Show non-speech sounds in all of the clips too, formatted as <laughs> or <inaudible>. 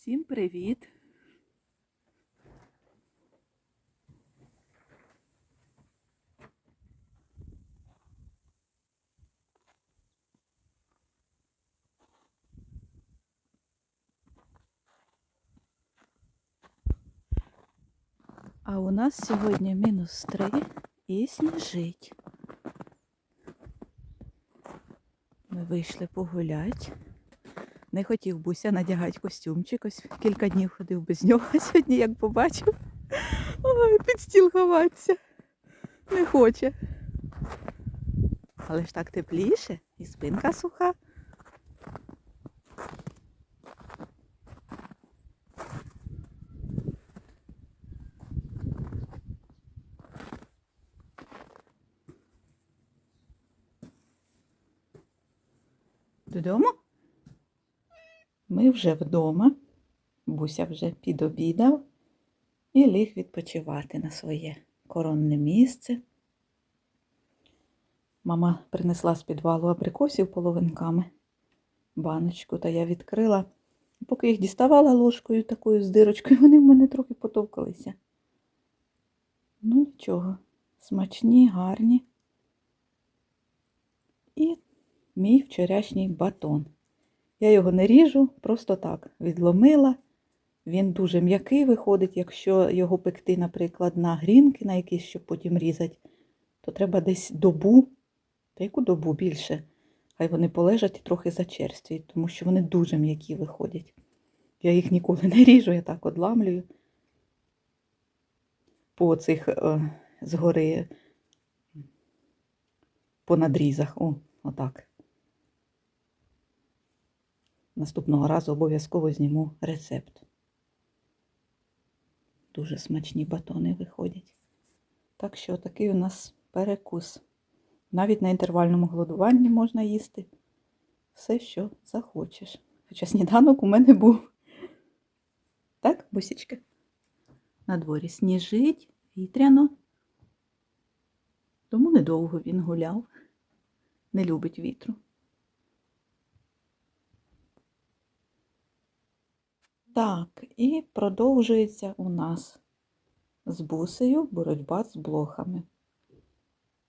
Всім привіт! А у нас сьогодні мінус три і сніжить. Ми вийшли погуляти. Не хотів Буся надягати костюмчик. Ось кілька днів ходив без нього. <laughs> Сьогодні, як побачив, ой, під стіл ховатися. Не хоче. Але ж так тепліше і спинка суха. Додому? Ми вже вдома. Буся вже підобідав і ліг відпочивати на своє коронне місце. Мама принесла з підвалу абрикосів половинками баночку, та я відкрила. Поки їх діставала ложкою такою з дирочкою, вони в мене трохи потовкалися. Ну, нічого, смачні, гарні. І мій вчорашній батон. Я його не ріжу, просто так відломила. Він дуже м'який виходить, якщо його пекти, наприклад, на грінки, на якісь, щоб потім різати, то треба десь добу, та яку добу більше. Хай вони полежать і трохи зачерствіють, тому що вони дуже м'які виходять. Я їх ніколи не ріжу, я так одламлюю по цих е, згори, по надрізах. О, отак. Наступного разу обов'язково зніму рецепт. Дуже смачні батони виходять. Так що такий у нас перекус. Навіть на інтервальному голодуванні можна їсти все, що захочеш. Хоча сніданок у мене був. Так, бусічка? На дворі сніжить, вітряно. Тому недовго він гуляв, не любить вітру. Так, і продовжується у нас з бусею боротьба з блохами.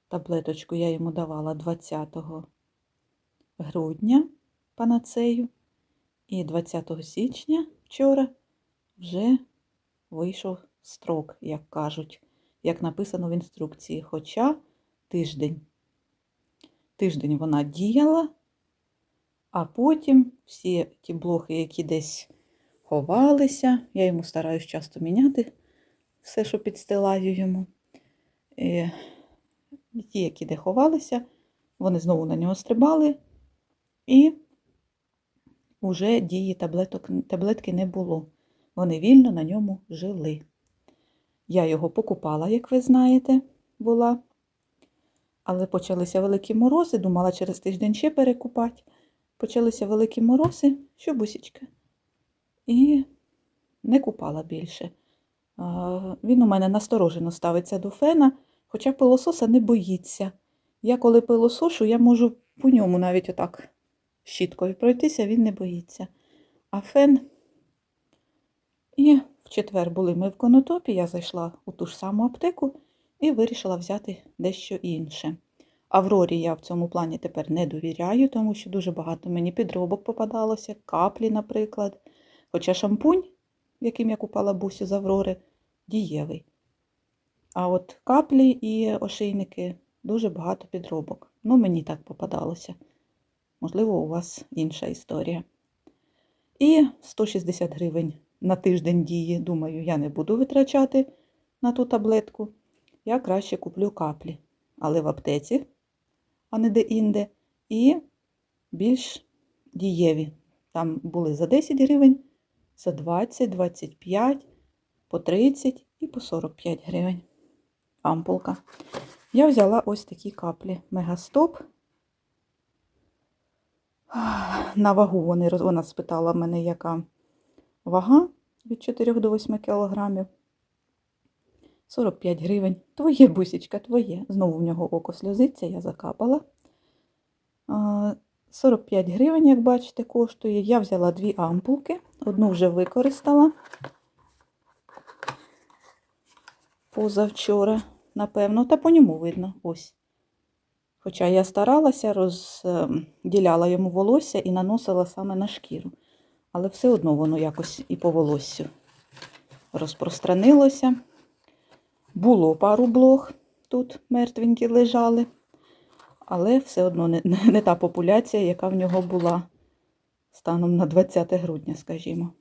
Таблеточку я йому давала 20 грудня панацею, і 20 січня вчора вже вийшов строк, як кажуть, як написано в інструкції, хоча тиждень. Тиждень вона діяла, а потім всі ті блохи, які десь ховалися. Я йому стараюсь часто міняти все, що підстилаю йому. І ті, які де ховалися, вони знову на нього стрибали, і вже дії таблеток, таблетки не було. Вони вільно на ньому жили. Я його покупала, як ви знаєте, була. Але почалися великі морози, думала через тиждень ще перекупати. Почалися великі морози, що бусічка і не купала більше. Він у мене насторожено ставиться до фена, хоча пилососа не боїться. Я коли пилосошу, я можу по ньому навіть отак щіткою пройтися, він не боїться. А фен. І в четвер були ми в конотопі, я зайшла у ту ж саму аптеку і вирішила взяти дещо інше. Аврорі я в цьому плані тепер не довіряю, тому що дуже багато мені підробок попадалося, каплі, наприклад. Хоча шампунь, яким я купала бусю з Аврори, дієвий. А от каплі і ошейники дуже багато підробок. Ну, мені так попадалося. Можливо, у вас інша історія. І 160 гривень на тиждень дії, думаю, я не буду витрачати на ту таблетку. Я краще куплю каплі, але в аптеці, а не де-інде, і більш дієві. Там були за 10 гривень за 20, 25, по 30 і по 45 гривень. Ампулка. Я взяла ось такі каплі Мегастоп. На вагу вони, вона спитала мене, яка вага від 4 до 8 кілограмів. 45 гривень. Твоє бусічка, твоє. Знову в нього око сльозиться, я закапала. 45 гривень, як бачите, коштує. Я взяла дві ампулки, одну вже використала позавчора, напевно, та по ньому видно. Ось. Хоча я старалася, розділяла йому волосся і наносила саме на шкіру. Але все одно воно якось і по волоссю розпространилося. Було пару блох тут мертвенькі лежали, але все одно не, не та популяція, яка в нього була станом на 20 грудня, скажімо.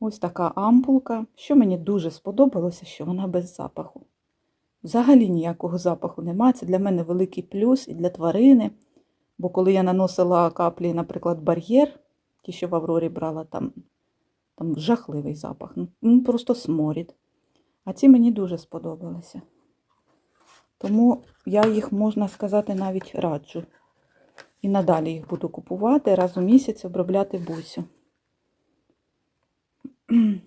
Ось така ампулка. Що мені дуже сподобалося, що вона без запаху. Взагалі ніякого запаху немає. Це для мене великий плюс і для тварини. Бо коли я наносила каплі, наприклад, бар'єр, ті, що в Аврорі брала, там, там жахливий запах. Ну, Ну, просто сморід. А ці мені дуже сподобалися. Тому я їх, можна сказати, навіть раджу. І надалі їх буду купувати, раз у місяць обробляти бусю. <clears throat>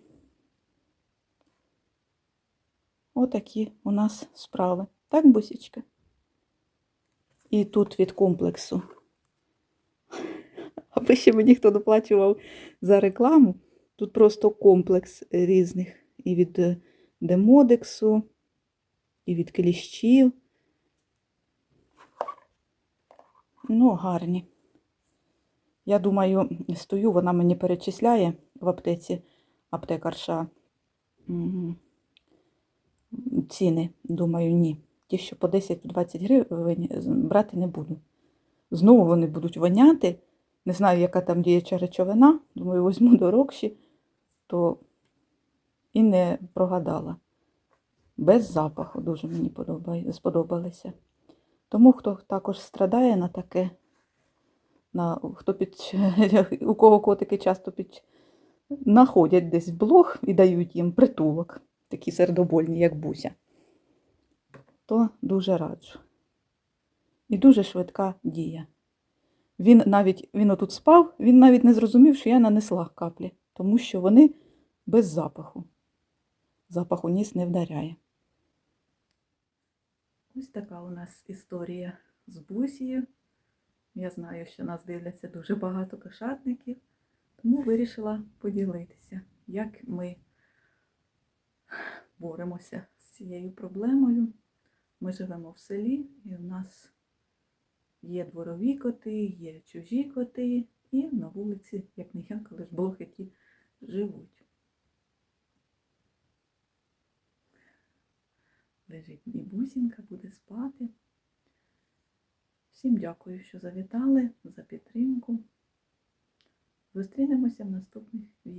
Отакі у нас справи. Так, бусічка? І тут від комплексу. <laughs> Аби ще мені хто доплачував за рекламу. Тут просто комплекс різних. І від е, демодексу, і від кліщів. Ну, гарні. Я думаю, стою, вона мені перечисляє в аптеці аптекарша ціни. Думаю, ні. Ті, що по 10-20 гривень брати не буду. Знову вони будуть воняти. Не знаю, яка там діюча речовина. Думаю, візьму дорогші, то і не прогадала. Без запаху дуже мені сподобалися. Тому хто також страдає на таке, на, хто під, <laughs> у кого котики часто під, знаходять десь блог і дають їм притулок, такі сердобольні, як буся, то дуже раджу. І дуже швидка дія. Він навіть він отут спав, він навіть не зрозумів, що я нанесла каплі, тому що вони без запаху. Запах у ніс не вдаряє. Ось така у нас історія з бусією. Я знаю, що нас дивляться дуже багато кошатників, тому вирішила поділитися, як ми боремося з цією проблемою. Ми живемо в селі, і в нас є дворові коти, є чужі коти, і на вулиці, як не як, але ж блох, які живуть. Лежить і бусінка, буде спати. Всім дякую, що завітали, за підтримку. Зустрінемося в наступних відео.